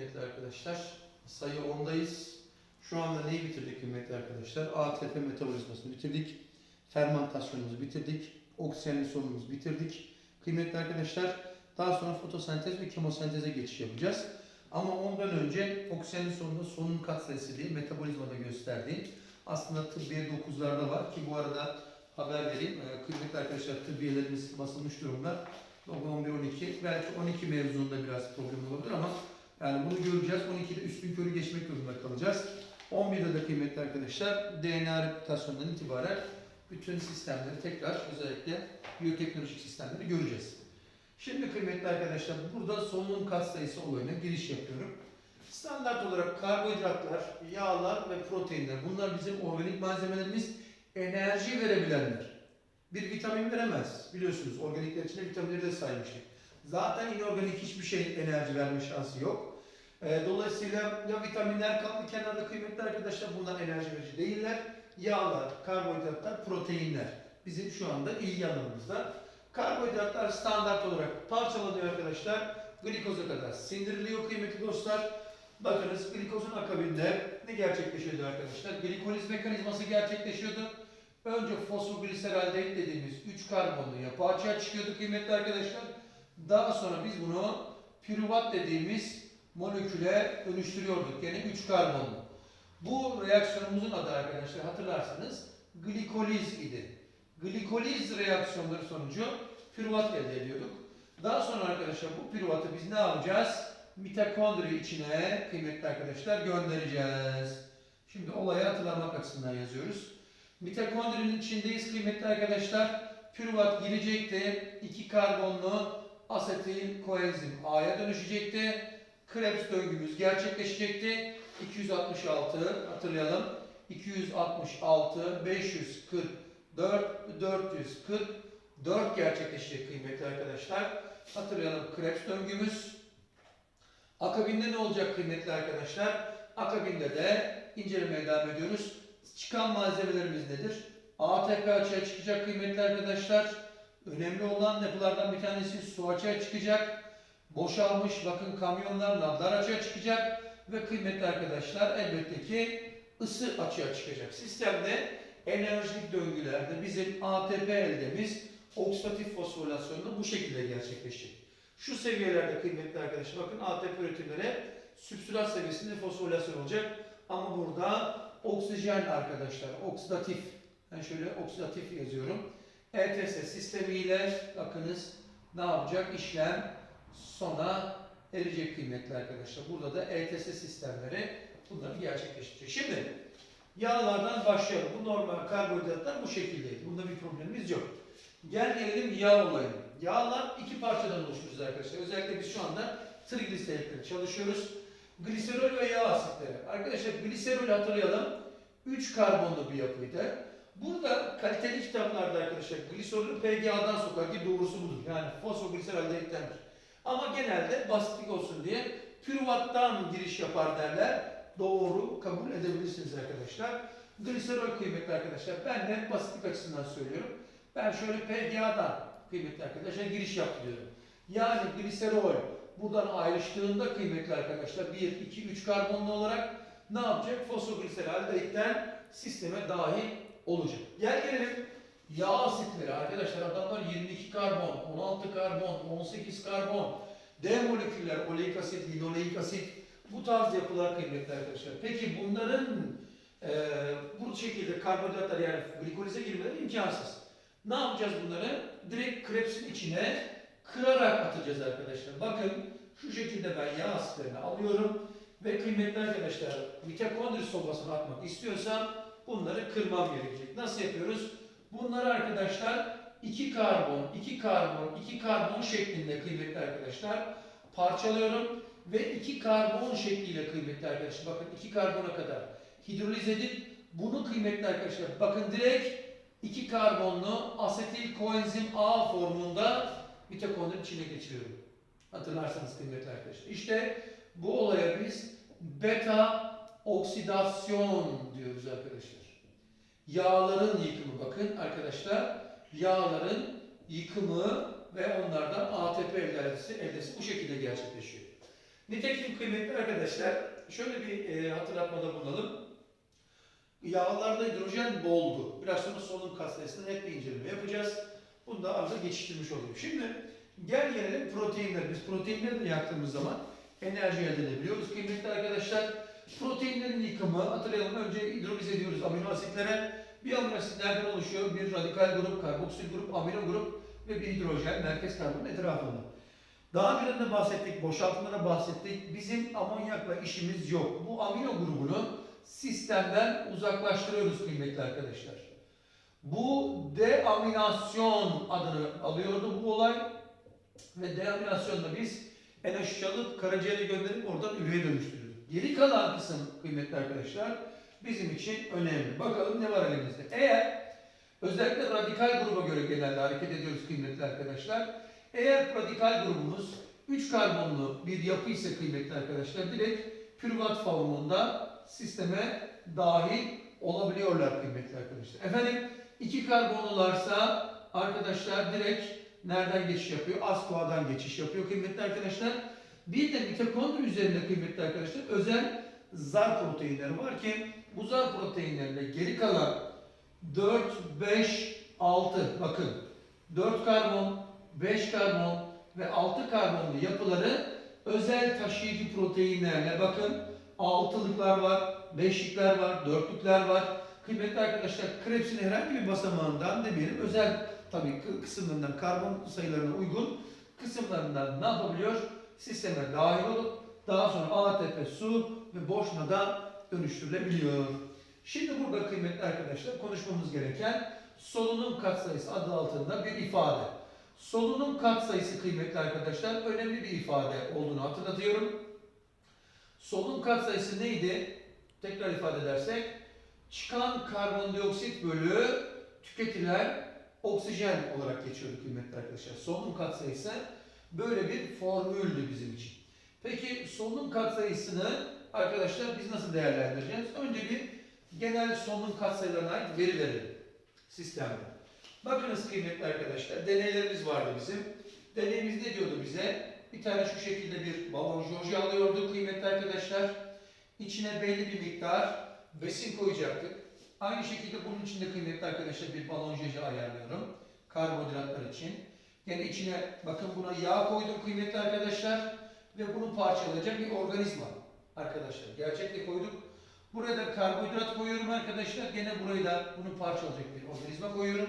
kıymetli arkadaşlar. Sayı 10'dayız. Şu anda neyi bitirdik kıymetli arkadaşlar? ATP metabolizmasını bitirdik. Fermentasyonumuzu bitirdik. Oksijenli solunumumuzu bitirdik. Kıymetli arkadaşlar daha sonra fotosentez ve kemosenteze geçiş yapacağız. Ama ondan önce oksijenli solunumda solunum katsayısı diye metabolizmada gösterdiğim aslında tıbbiye 9'larda var ki bu arada haber vereyim. Ee, Kıymetli arkadaşlar tıbbiyelerimiz basılmış durumda. 11 12 belki 12 mevzuunda biraz problem olabilir ama yani bunu göreceğiz. 12'de üstün körü geçmek durumunda kalacağız. 11'de de kıymetli arkadaşlar DNA reputasyonundan itibaren bütün sistemleri tekrar özellikle biyoteknolojik sistemleri göreceğiz. Şimdi kıymetli arkadaşlar burada solunum katsayısı olayına giriş yapıyorum. Standart olarak karbonhidratlar, yağlar ve proteinler bunlar bizim organik malzemelerimiz enerji verebilenler. Bir vitamin veremez. Biliyorsunuz organikler içinde vitaminleri de saymıştık. Zaten inorganik hiçbir şey enerji verme şansı yok. Ee, dolayısıyla ya vitaminler kaldı kenarda kıymetli arkadaşlar bunlar enerji verici değiller. Yağlar, karbonhidratlar, proteinler bizim şu anda ilgi alanımızda. Karbonhidratlar standart olarak parçalanıyor arkadaşlar. Glikoza kadar sindiriliyor kıymetli dostlar. Bakınız glikozun akabinde ne gerçekleşiyordu arkadaşlar? Glikoliz mekanizması gerçekleşiyordu. Önce fosfogliseraldehit dediğimiz 3 karbonlu yapı açığa çıkıyordu kıymetli arkadaşlar. Daha sonra biz bunu pürüvat dediğimiz moleküle dönüştürüyorduk. Yani 3 karbonlu. Bu reaksiyonumuzun adı arkadaşlar hatırlarsanız glikoliz idi. Glikoliz reaksiyonları sonucu pürüvat elde ediyorduk. Daha sonra arkadaşlar bu pürüvatı biz ne yapacağız? Mitokondri içine kıymetli arkadaşlar göndereceğiz. Şimdi olayı hatırlamak açısından yazıyoruz. Mitokondrinin içindeyiz kıymetli arkadaşlar. Pürüvat girecekti. 2 karbonlu asetil koenzim A'ya dönüşecekti. Krebs döngümüz gerçekleşecekti. 266 hatırlayalım. 266 544 444 gerçekleşecek kıymetli arkadaşlar. Hatırlayalım Krebs döngümüz. Akabinde ne olacak kıymetli arkadaşlar? Akabinde de incelemeye devam ediyoruz. Çıkan malzemelerimiz nedir? ATP açığa çıkacak kıymetli arkadaşlar. Önemli olan yapılardan bir tanesi su açığa çıkacak. Boşalmış bakın kamyonlar, nablar açığa çıkacak. Ve kıymetli arkadaşlar elbette ki ısı açığa çıkacak. Sistemde enerjik döngülerde bizim ATP eldemiz oksidatif fosforilasyonda bu şekilde gerçekleşecek. Şu seviyelerde kıymetli arkadaşlar bakın ATP üretimleri sübstrat seviyesinde fosforilasyon olacak. Ama burada oksijen arkadaşlar oksidatif. Ben şöyle oksidatif yazıyorum. ETS sistemiyle bakınız ne yapacak? İşlem sona erecek kıymetli arkadaşlar. Burada da ETS sistemleri bunları gerçekleştirecek. Şimdi yağlardan başlayalım. Bu normal karbonhidratlar bu şekildeydi. Bunda bir problemimiz yok. Gel gelelim yağ olayına. Yağlar iki parçadan oluştururuz arkadaşlar. Özellikle biz şu anda trigliseritleri çalışıyoruz. Gliserol ve yağ asitleri. Arkadaşlar gliserol hatırlayalım. 3 karbonlu bir yapıydı. Burada kaliteli kitaplarda arkadaşlar gliserolü PGA'dan sokar ki doğrusu budur. Yani fosfogliseraldehittendir. Ama genelde basitlik olsun diye pürüvattan giriş yapar derler. Doğru kabul edebilirsiniz arkadaşlar. Gliserol kıymetli arkadaşlar. Ben de basitlik açısından söylüyorum. Ben şöyle PGA'dan kıymetli arkadaşlar giriş yapıyorum. Yani gliserol buradan ayrıştığında kıymetli arkadaşlar 1, 2, 3 karbonlu olarak ne yapacak? Fosfogliseraldehitten sisteme dahil olacak. Gel gelelim yağ asitleri arkadaşlar adamlar 22 karbon, 16 karbon, 18 karbon, D moleküller, oleik asit, linoleik asit bu tarz yapılar kıymetli arkadaşlar. Peki bunların e, bu şekilde karbonhidratlar yani glikolize girmeleri imkansız. Ne yapacağız bunları? Direkt Krebs'in içine kırarak atacağız arkadaşlar. Bakın şu şekilde ben yağ asitlerini alıyorum ve kıymetli arkadaşlar mitokondri sobasına atmak istiyorsam bunları kırmam gerekecek. Nasıl yapıyoruz? Bunları arkadaşlar 2 karbon, 2 karbon, 2 karbon şeklinde kıymetli arkadaşlar parçalıyorum ve 2 karbon şekliyle kıymetli arkadaşlar bakın 2 karbona kadar hidroliz edip bunu kıymetli arkadaşlar bakın direkt 2 karbonlu asetil koenzim A formunda mitokondri içine geçiriyorum. Hatırlarsanız kıymetli arkadaşlar. İşte bu olaya biz beta oksidasyon diyoruz arkadaşlar. Yağların yıkımı bakın arkadaşlar. Yağların yıkımı ve onlardan ATP elde eldesi, eldesi bu şekilde gerçekleşiyor. Nitekim kıymetli arkadaşlar şöyle bir e, hatırlatmada bulunalım. Yağlarda hidrojen boldu. Biraz sonra solunum sayısında net bir inceleme yapacağız. Bunu da arada geçiştirmiş olayım. Şimdi gel gelelim proteinler. Biz proteinleri de yaktığımız zaman enerji elde edebiliyoruz. Kıymetli arkadaşlar proteinlerin yıkımı hatırlayalım önce hidroliz ediyoruz amino asitlere. Bir amino asit nereden oluşuyor? Bir radikal grup, karboksil grup, amino grup ve bir hidrojen merkez karbonun etrafında. Daha önce de bahsettik, boşaltımda da bahsettik. Bizim amonyakla işimiz yok. Bu amino grubunu sistemden uzaklaştırıyoruz kıymetli arkadaşlar. Bu deaminasyon adını alıyordu bu olay. Ve deaminasyonda biz NH3 alıp karaciğere gönderip oradan üreye dönüştürüyoruz. Geri kalan kısım kıymetli arkadaşlar bizim için önemli. Bakalım ne var elimizde. Eğer özellikle radikal gruba göre genelde hareket ediyoruz kıymetli arkadaşlar. Eğer radikal grubumuz 3 karbonlu bir yapı ise kıymetli arkadaşlar direkt pürüvat formunda sisteme dahil olabiliyorlar kıymetli arkadaşlar. Efendim 2 karbonlularsa arkadaşlar direkt nereden geçiş yapıyor? Ascoa'dan geçiş yapıyor kıymetli arkadaşlar. Bir de mitokondri üzerinde kıymetli arkadaşlar özel zar proteinleri var ki bu zar proteinlerinde geri kalan 4, 5, 6 bakın 4 karbon, 5 karbon ve 6 karbonlu yapıları özel taşıyıcı proteinlerle bakın altılıklar var, beşlikler var, dörtlükler var. Kıymetli arkadaşlar Krebs'in herhangi bir basamağından demeyelim özel tabii kı- kısımlarından karbon sayılarına uygun kısımlarından ne yapabiliyor? Sisteme dahil olup daha sonra ATP, su ve boşnada dönüştürülebiliyor. Şimdi burada kıymetli arkadaşlar konuşmamız gereken solunum katsayısı adı altında bir ifade. Solunum katsayısı kıymetli arkadaşlar önemli bir ifade olduğunu hatırlatıyorum. Solunum katsayısı neydi? Tekrar ifade edersek çıkan karbondioksit bölü tüketilen oksijen olarak geçiyordu kıymetli arkadaşlar. Solunum katsayısı böyle bir formüldü bizim için. Peki solunum katsayısını arkadaşlar biz nasıl değerlendireceğiz? Önce bir genel solunum katsayılarına ait veri verelim sistemde. Bakınız kıymetli arkadaşlar deneylerimiz vardı bizim. Deneyimiz ne diyordu bize? Bir tane şu şekilde bir balon joji alıyorduk kıymetli arkadaşlar. İçine belli bir miktar besin koyacaktık. Aynı şekilde bunun içinde kıymetli arkadaşlar bir balon joji ayarlıyorum. Karbonhidratlar için. Yani içine bakın buna yağ koydum kıymetli arkadaşlar. Ve bunu parçalayacak bir organizma arkadaşlar. Gerçekte koyduk. Buraya da karbonhidrat koyuyorum arkadaşlar. Gene buraya da bunu parçalayacak bir organizma koyuyorum.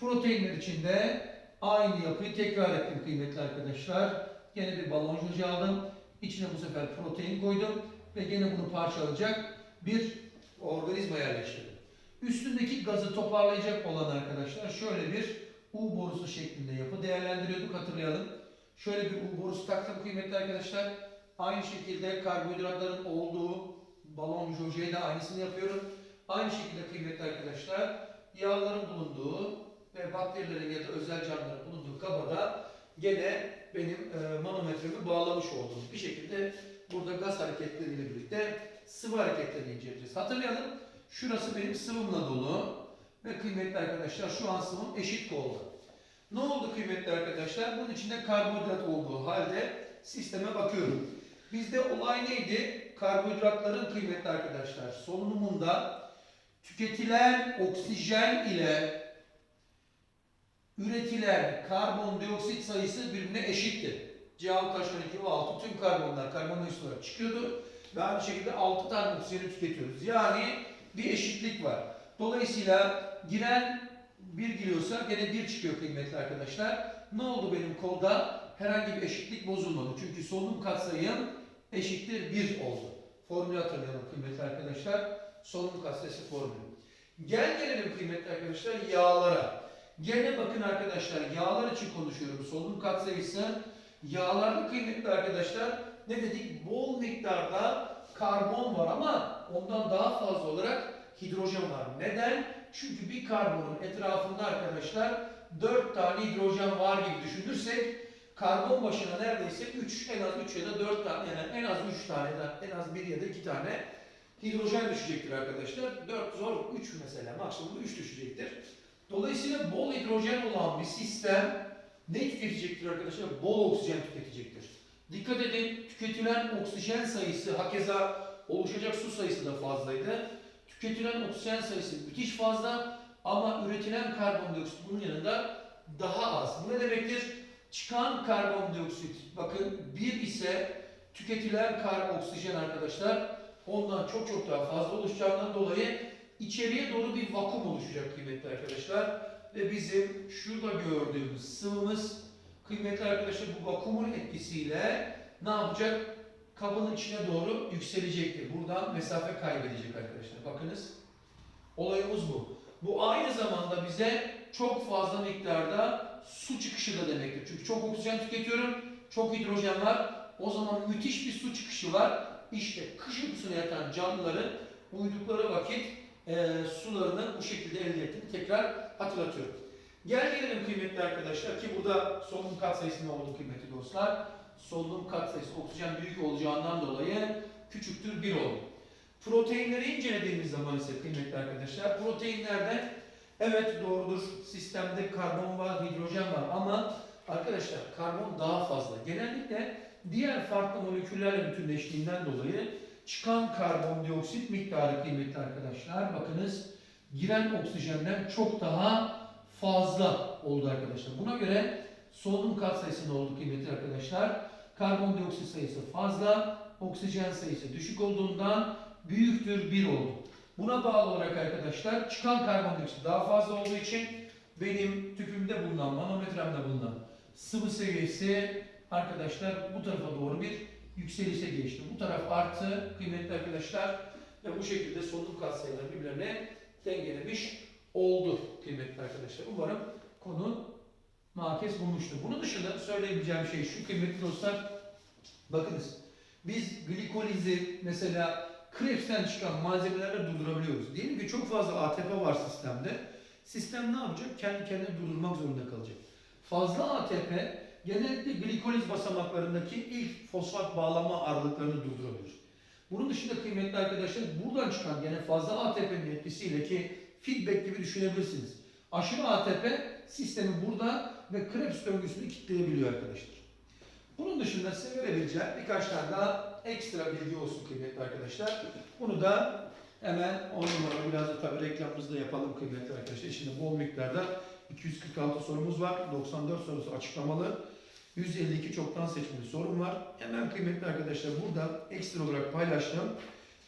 Proteinler içinde aynı yapıyı tekrar ettim kıymetli arkadaşlar. Gene bir balon joji aldım. İçine bu sefer protein koydum. Ve gene bunu parçalayacak bir organizma yerleştirdim. Üstündeki gazı toparlayacak olan arkadaşlar şöyle bir U borusu şeklinde yapı değerlendiriyorduk hatırlayalım. Şöyle bir U borusu taktım kıymetli arkadaşlar. Aynı şekilde karbonhidratların olduğu balon jojiye de aynısını yapıyorum. Aynı şekilde kıymetli arkadaşlar yağların bulunduğu ve bakterilerin ya da özel canlıların bulunduğu kabada gene benim e, manometremi bağlamış olduğum bir şekilde burada gaz hareketleriyle birlikte sıvı hareketlerini inceleyeceğiz. Hatırlayalım şurası benim sıvımla dolu ve kıymetli arkadaşlar şu an sıvım eşit kolda. Ne oldu kıymetli arkadaşlar? Bunun içinde karbonhidrat olduğu halde sisteme bakıyorum. Bizde olay neydi? Karbonhidratların kıymetli arkadaşlar solunumunda tüketilen oksijen ile üretilen karbondioksit sayısı birbirine eşitti. C6H12O6 tüm karbonlar karbondioksit olarak çıkıyordu ve aynı şekilde 6 tane oksijeni tüketiyoruz. Yani bir eşitlik var. Dolayısıyla giren bir giriyorsa gene bir çıkıyor kıymetli arkadaşlar. Ne oldu benim kolda? Herhangi bir eşitlik bozulmadı. Çünkü solunum katsayım eşittir 1 oldu. Formülü hatırlayalım kıymetli arkadaşlar. Solunum katsayısı formülü. Gel gelelim kıymetli arkadaşlar yağlara. Gene bakın arkadaşlar yağlar için konuşuyorum. Solunum katsayısı yağlarda kıymetli arkadaşlar ne dedik? Bol miktarda karbon var ama ondan daha fazla olarak hidrojen var. Neden? Çünkü bir karbonun etrafında arkadaşlar 4 tane hidrojen var gibi düşünürsek karbon başına neredeyse 3 en az 3 ya da 4 tane yani en az 3 tane de en az 1 ya da 2 tane hidrojen düşecektir arkadaşlar. 4 zor 3 mesela maksimum 3 düşecektir. Dolayısıyla bol hidrojen olan bir sistem ne tüketecektir arkadaşlar? Bol oksijen tüketecektir. Dikkat edin tüketilen oksijen sayısı hakeza oluşacak su sayısı da fazlaydı. Tüketilen oksijen sayısı müthiş fazla ama üretilen karbondioksit bunun yanında daha az. Bu ne demektir? Çıkan karbondioksit bakın bir ise tüketilen kar oksijen arkadaşlar ondan çok çok daha fazla oluşacağından dolayı içeriye doğru bir vakum oluşacak kıymetli arkadaşlar. Ve bizim şurada gördüğümüz sıvımız kıymetli arkadaşlar bu vakumun etkisiyle ne yapacak? Kabın içine doğru yükselecektir. Buradan mesafe kaybedecek arkadaşlar. Bakınız. Olayımız bu. Bu aynı zamanda bize çok fazla miktarda su çıkışı da demektir. Çünkü çok oksijen tüketiyorum, çok hidrojen var. O zaman müthiş bir su çıkışı var. İşte kış uykusuna yatan canlıların uyudukları vakit e, sularını bu şekilde elde ettiğini tekrar hatırlatıyorum. Gel gelelim kıymetli arkadaşlar ki burada solunum katsayısı ne oldu kıymetli dostlar? Solunum katsayısı oksijen büyük olacağından dolayı küçüktür 1 oldu. Proteinleri incelediğimiz zaman ise kıymetli arkadaşlar proteinlerde evet doğrudur sistemde karbon var, hidrojen var ama arkadaşlar karbon daha fazla. Genellikle diğer farklı moleküllerle bütünleştiğinden dolayı çıkan karbondioksit miktarı kıymetli arkadaşlar bakınız giren oksijenden çok daha fazla oldu arkadaşlar. Buna göre solunum katsayısı ne oldu kıymetli arkadaşlar? Karbondioksit sayısı fazla, oksijen sayısı düşük olduğundan büyüktür 1 oldu. Buna bağlı olarak arkadaşlar çıkan karbondioksit daha fazla olduğu için benim tüpümde bulunan, manometremde bulunan sıvı seviyesi arkadaşlar bu tarafa doğru bir yükselişe geçti. Bu taraf artı kıymetli arkadaşlar ve bu şekilde solunum katsayıları birbirlerine dengelemiş oldu kıymetli arkadaşlar. Umarım konu makes bulmuştur. Bunun dışında söyleyebileceğim şey şu kıymetli dostlar. Bakınız biz glikolizi mesela Krebs'ten çıkan malzemelerle durdurabiliyoruz. Diyelim ki çok fazla ATP var sistemde. Sistem ne yapacak? Kendi kendine durdurmak zorunda kalacak. Fazla ATP genellikle glikoliz basamaklarındaki ilk fosfat bağlama aralıklarını durdurabilir. Bunun dışında kıymetli arkadaşlar buradan çıkan gene fazla ATP'nin etkisiyle ki feedback gibi düşünebilirsiniz. Aşırı ATP sistemi burada ve Krebs döngüsünü kilitleyebiliyor arkadaşlar. Bunun dışında size verebileceğim birkaç tane daha ekstra bilgi olsun kıymetli arkadaşlar. Bunu da hemen 10 numara biraz da tabii reklamımızı da yapalım kıymetli arkadaşlar. Şimdi bol miktarda 246 sorumuz var. 94 sorusu açıklamalı. 152 çoktan seçmeli sorum var. Hemen kıymetli arkadaşlar burada ekstra olarak paylaştığım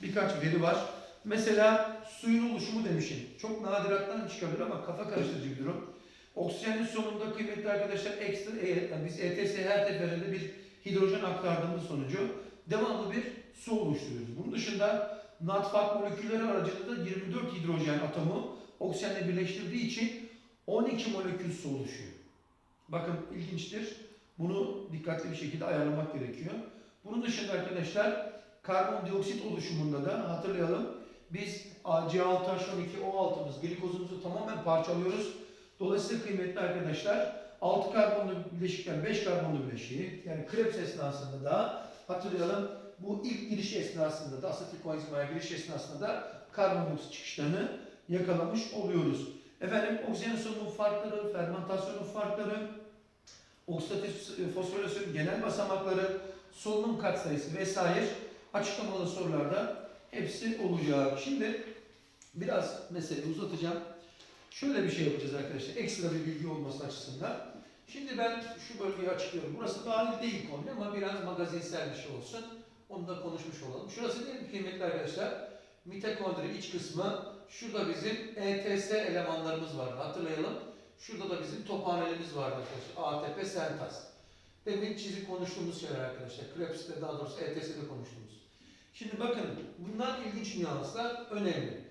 birkaç veri var. Mesela suyun oluşumu demişim. Çok nadirattan çıkabilir ama kafa karıştırıcı bir durum. Oksijenin sonunda kıymetli arkadaşlar ekstra e, yani biz ETS her seferinde bir hidrojen aktardığımız sonucu devamlı bir su oluşturuyoruz. Bunun dışında natfat molekülleri aracılığıyla 24 hidrojen atomu oksijenle birleştirdiği için 12 molekül su oluşuyor. Bakın ilginçtir. Bunu dikkatli bir şekilde ayarlamak gerekiyor. Bunun dışında arkadaşlar karbondioksit oluşumunda da hatırlayalım biz C6H12O6'mız glikozumuzu tamamen parçalıyoruz. Dolayısıyla kıymetli arkadaşlar 6 karbonlu bileşikten 5 karbonlu bileşiği yani Krebs esnasında da hatırlayalım bu ilk giriş esnasında da asetil koenzimaya giriş esnasında da karbondioksit çıkışlarını yakalamış oluyoruz. Efendim oksijen solunum farkları, fermentasyonun farkları, oksidatif fosforilasyon genel basamakları, solunum katsayısı vesaire açıklamalı sorularda hepsi olacak. Şimdi biraz meseleyi uzatacağım. Şöyle bir şey yapacağız arkadaşlar. Ekstra bir bilgi olması açısından. Şimdi ben şu bölgeyi açıklıyorum. Burası dahil değil konu ama biraz magazinsel bir şey olsun. Onu da konuşmuş olalım. Şurası değil mi kıymetli arkadaşlar? Mitokondri iç kısmı. Şurada bizim ETS elemanlarımız var. Hatırlayalım. Şurada da bizim tophanelimiz vardı arkadaşlar. ATP sentaz. Demin çizik konuştuğumuz şeyler arkadaşlar. Krebs'te daha doğrusu ETS'de konuştuğumuz. Şimdi bakın bunlar ilginç nüanslar önemli.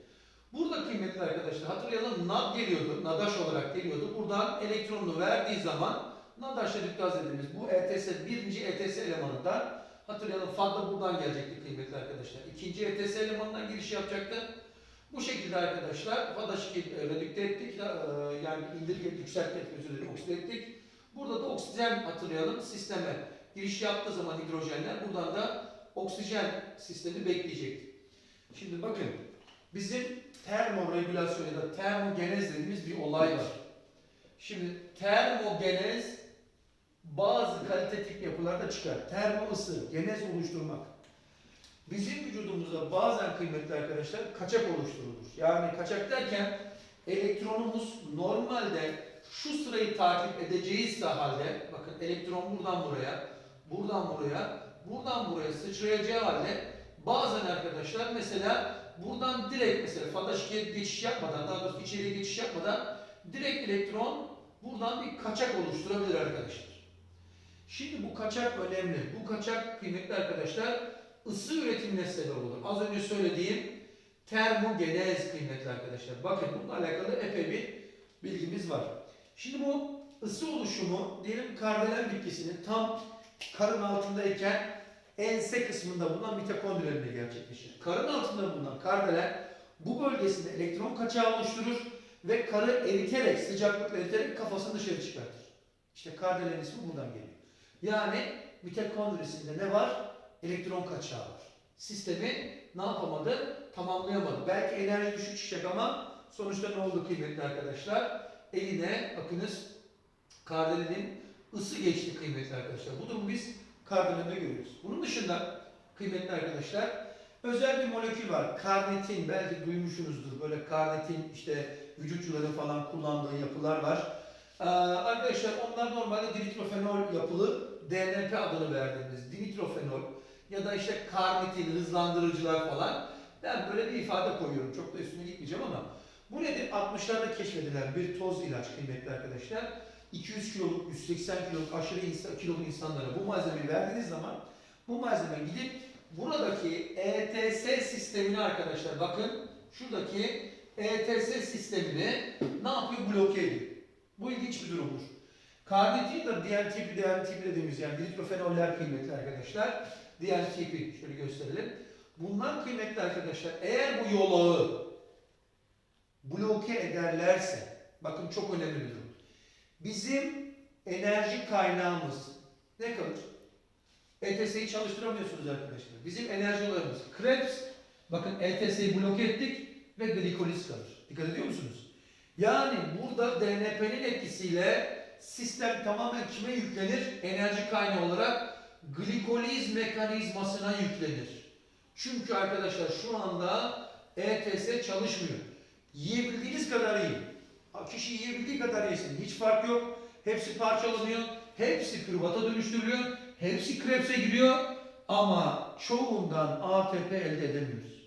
Burada kıymetli arkadaşlar hatırlayalım NAD geliyordu, NADAŞ olarak geliyordu. Buradan elektronunu verdiği zaman NADAŞ'la dikkat dediğimiz bu ETS, birinci ETS elemanından hatırlayalım FAD da buradan gelecekti kıymetli arkadaşlar. İkinci ETS elemanından giriş yapacaktı. Bu şekilde arkadaşlar FADAŞ'ı redükte ettik, e, yani indirgedik, yükselttik, özür dilerim, okside ettik. Burada da oksijen hatırlayalım sisteme giriş yaptığı zaman hidrojenler buradan da oksijen sistemi bekleyecekti. Şimdi bakın bizim termoregülasyon ya da termogenez dediğimiz bir olay var. Şimdi termogenez bazı kalitatif yapılarda çıkar. Termo ısı, genez oluşturmak. Bizim vücudumuzda bazen kıymetli arkadaşlar kaçak oluşturulur. Yani kaçak derken elektronumuz normalde şu sırayı takip edeceğiz halde bakın elektron buradan buraya, buradan buraya, buradan buraya sıçrayacağı halde bazen arkadaşlar mesela buradan direkt mesela fantaşikiye geçiş yapmadan daha doğrusu içeriye geçiş yapmadan direkt elektron buradan bir kaçak oluşturabilir arkadaşlar. Şimdi bu kaçak önemli. Bu kaçak kıymetli arkadaşlar ısı üretimine sebep olur. Az önce söylediğim termogenez kıymetli arkadaşlar. Bakın bununla alakalı epey bir bilgimiz var. Şimdi bu ısı oluşumu diyelim kardelen bitkisinin tam karın altındayken ense kısmında bulunan mitokondrilerinde gerçekleşir. Karın altında bulunan kardelen bu bölgesinde elektron kaçağı oluşturur ve karı eriterek, sıcaklıkla eriterek kafasını dışarı çıkartır. İşte kardelen ismi buradan geliyor. Yani mitokondrisinde ne var? Elektron kaçağı var. Sistemi ne yapamadı? Tamamlayamadı. Belki enerji düşük çıkacak ama sonuçta ne oldu kıymetli arkadaşlar? Eline bakınız kardelenin ısı geçti kıymetli arkadaşlar. Bu durumu biz kardelende görüyoruz. Bunun dışında kıymetli arkadaşlar özel bir molekül var. Karnitin belki duymuşsunuzdur. Böyle karnitin işte vücutçuların falan kullandığı yapılar var. Ee, arkadaşlar onlar normalde dinitrofenol yapılı DNP adını verdiğimiz dinitrofenol ya da işte karnitin hızlandırıcılar falan. Ben böyle bir ifade koyuyorum. Çok da üstüne gitmeyeceğim ama bu nedir? 60'larda keşfedilen bir toz ilaç kıymetli arkadaşlar. 200 kiloluk, 180 kiloluk aşırı insan, kiloluk insanlara bu malzemeyi verdiğiniz zaman bu malzeme gidip buradaki ETS sistemini arkadaşlar bakın şuradaki ETS sistemini ne yapıyor? Bloke ediyor. Bu ilginç bir durumdur. Karnitin de DNTP, DNTP dediğimiz yani dinitrofenoller kıymetli arkadaşlar. DNTP şöyle gösterelim. Bunlar kıymetli arkadaşlar eğer bu yolağı bloke ederlerse bakın çok önemli bir durum. Bizim enerji kaynağımız ne kalır? ETS'yi çalıştıramıyorsunuz arkadaşlar. Bizim enerjilerimiz Krebs bakın ETS'yi bloke ettik ve glikoliz kalır. Dikkat ediyor musunuz? Yani burada DNP'nin etkisiyle sistem tamamen kime yüklenir? Enerji kaynağı olarak glikoliz mekanizmasına yüklenir. Çünkü arkadaşlar şu anda ETS çalışmıyor. Yiyebildiğiniz kadar yiyin. Kişi yiyebildiği kadar yesin. Hiç fark yok. Hepsi parçalanıyor. Hepsi pürvata dönüştürülüyor. Hepsi Krebs'e giriyor. Ama çoğundan ATP elde edemiyoruz.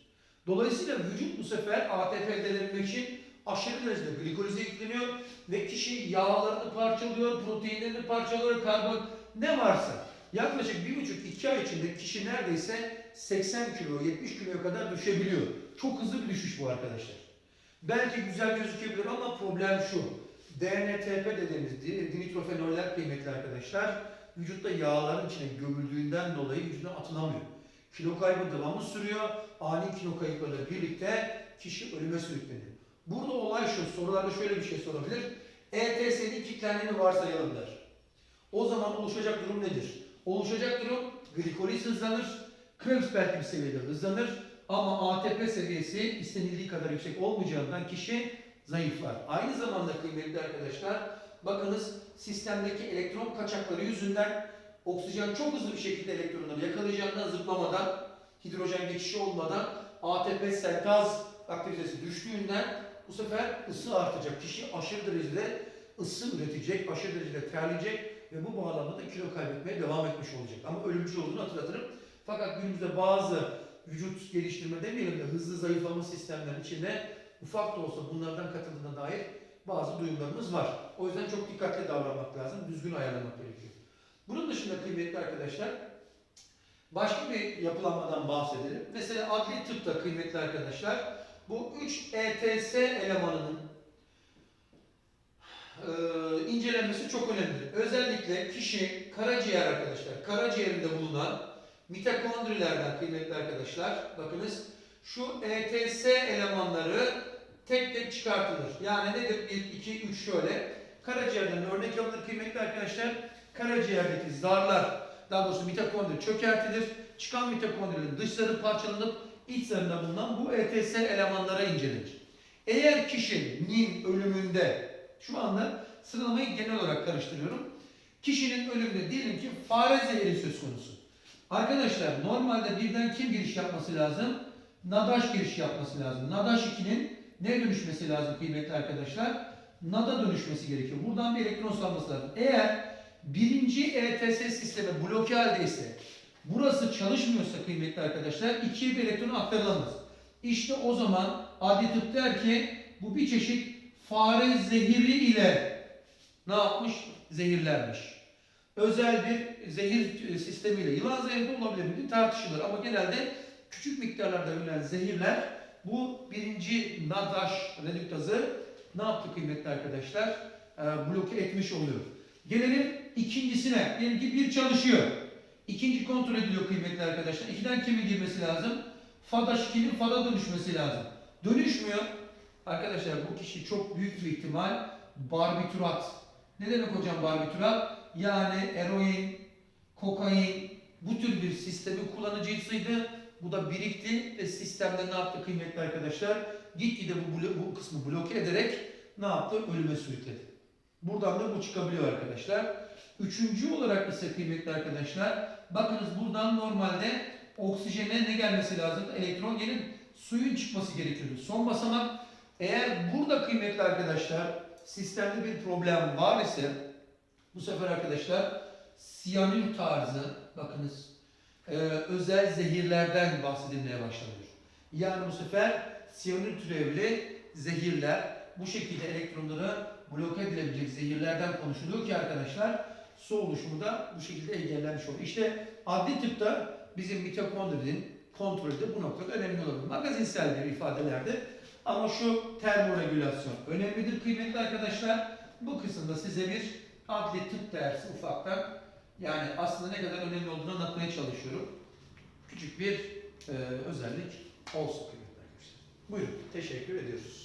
Dolayısıyla vücut bu sefer ATP elde edebilmek için aşırı derecede glikolize yükleniyor ve kişi yağlarını parçalıyor, proteinlerini parçalıyor, karbon ne varsa. Yaklaşık 1,5-2 ay içinde kişi neredeyse 80 kilo, 70 kiloya kadar düşebiliyor. Çok hızlı bir düşüş bu arkadaşlar. Belki güzel gözükebilir ama problem şu. DNTP dediğimiz di- dinitrofenoller kıymetli arkadaşlar vücutta yağların içine gömüldüğünden dolayı vücuduna atılamıyor. Kilo kaybı devamlı sürüyor. Ani kilo kayıplarıyla birlikte kişi ölüme sürükleniyor. Burada olay şu, sorularda şöyle bir şey sorabilir. ETS'nin kilitlendiğini varsayalım der. O zaman oluşacak durum nedir? Oluşacak durum glikoliz hızlanır, Krebs belki bir seviyede hızlanır ama ATP seviyesi istenildiği kadar yüksek olmayacağından kişi zayıflar. Aynı zamanda kıymetli arkadaşlar bakınız sistemdeki elektron kaçakları yüzünden oksijen çok hızlı bir şekilde elektronları yakalayacağından zıplamadan hidrojen geçişi olmadan ATP sentaz aktivitesi düştüğünden bu sefer ısı artacak. Kişi aşırı derecede ısı üretecek, aşırı derecede terleyecek ve bu bağlamda da kilo kaybetmeye devam etmiş olacak. Ama ölümcül olduğunu hatırlatırım. Fakat günümüzde bazı vücut geliştirme demeyelim de hızlı zayıflama sistemlerinin içinde ufak da olsa bunlardan katıldığına dair bazı duyumlarımız var. O yüzden çok dikkatli davranmak lazım, düzgün ayarlamak gerekiyor. Bunun dışında kıymetli arkadaşlar, başka bir yapılanmadan bahsedelim. Mesela adli tıpta kıymetli arkadaşlar, bu 3 ETS elemanının e, incelenmesi çok önemli. Özellikle kişi karaciğer arkadaşlar, karaciğerinde bulunan mitokondrilerden kıymetli arkadaşlar, bakınız şu ETS elemanları tek tek çıkartılır. Yani nedir? 1, 2, 3 şöyle. Karaciğerden örnek alınır kıymetli arkadaşlar. Karaciğerdeki zarlar, daha doğrusu mitokondri çökertilir. Çıkan mitokondrilerin dışları parçalanıp iç zarında bulunan bu ETS elemanlara incelenir. Eğer kişinin ölümünde, şu anda sıralamayı genel olarak karıştırıyorum. Kişinin ölümünde diyelim ki fare zehri söz konusu. Arkadaşlar normalde birden kim giriş yapması lazım? Nadaş giriş yapması lazım. Nadaş 2'nin ne dönüşmesi lazım kıymetli arkadaşlar? NAD'a dönüşmesi gerekiyor. Buradan bir elektron salması lazım. Eğer birinci ETS sistemi bloke haldeyse, burası çalışmıyorsa kıymetli arkadaşlar ikiye bir elektron aktarılamaz. İşte o zaman adli tıp der ki bu bir çeşit fare zehiri ile ne yapmış? Zehirlenmiş. Özel bir zehir sistemiyle yılan zehri de olabilir mi? tartışılır ama genelde küçük miktarlarda verilen zehirler bu birinci nadaş reduktazı ne yaptı kıymetli arkadaşlar? Ee, bloke etmiş oluyor. Gelelim ikincisine. Diyelim ki bir çalışıyor. İkinci kontrol ediliyor kıymetli arkadaşlar. İkiden kimin girmesi lazım? Fadaş 2'nin fada dönüşmesi lazım. Dönüşmüyor. Arkadaşlar bu kişi çok büyük bir ihtimal barbiturat. Ne demek hocam barbiturat? Yani eroin, kokain bu tür bir sistemin kullanıcısıydı. Bu da birikti ve sistemde ne yaptı kıymetli arkadaşlar? Gitgide bu, bu kısmı bloke ederek ne yaptı? Ölüme sürükledi. Buradan da bu çıkabiliyor arkadaşlar. Üçüncü olarak ise kıymetli arkadaşlar, bakınız buradan normalde oksijene ne gelmesi lazım? Elektron gelip suyun çıkması gerekiyordu. Son basamak eğer burada kıymetli arkadaşlar sistemde bir problem var ise bu sefer arkadaşlar siyanür tarzı bakınız e, özel zehirlerden bahsedilmeye başlanıyor. Yani bu sefer siyanür türevli zehirler bu şekilde elektronları bloke edilebilecek zehirlerden konuşuluyor ki arkadaşlar su oluşumu da bu şekilde engellenmiş oluyor. İşte adli tıpta bizim mitokondrinin kontrolü de bu noktada önemli olabilir. Magazinsel bir ifadelerde ama şu termoregülasyon önemlidir kıymetli arkadaşlar. Bu kısımda size bir adli tıp dersi ufaktan yani aslında ne kadar önemli olduğunu anlatmaya çalışıyorum. Küçük bir e, özellik olsun kıymetli. Buyurun. Teşekkür ediyoruz.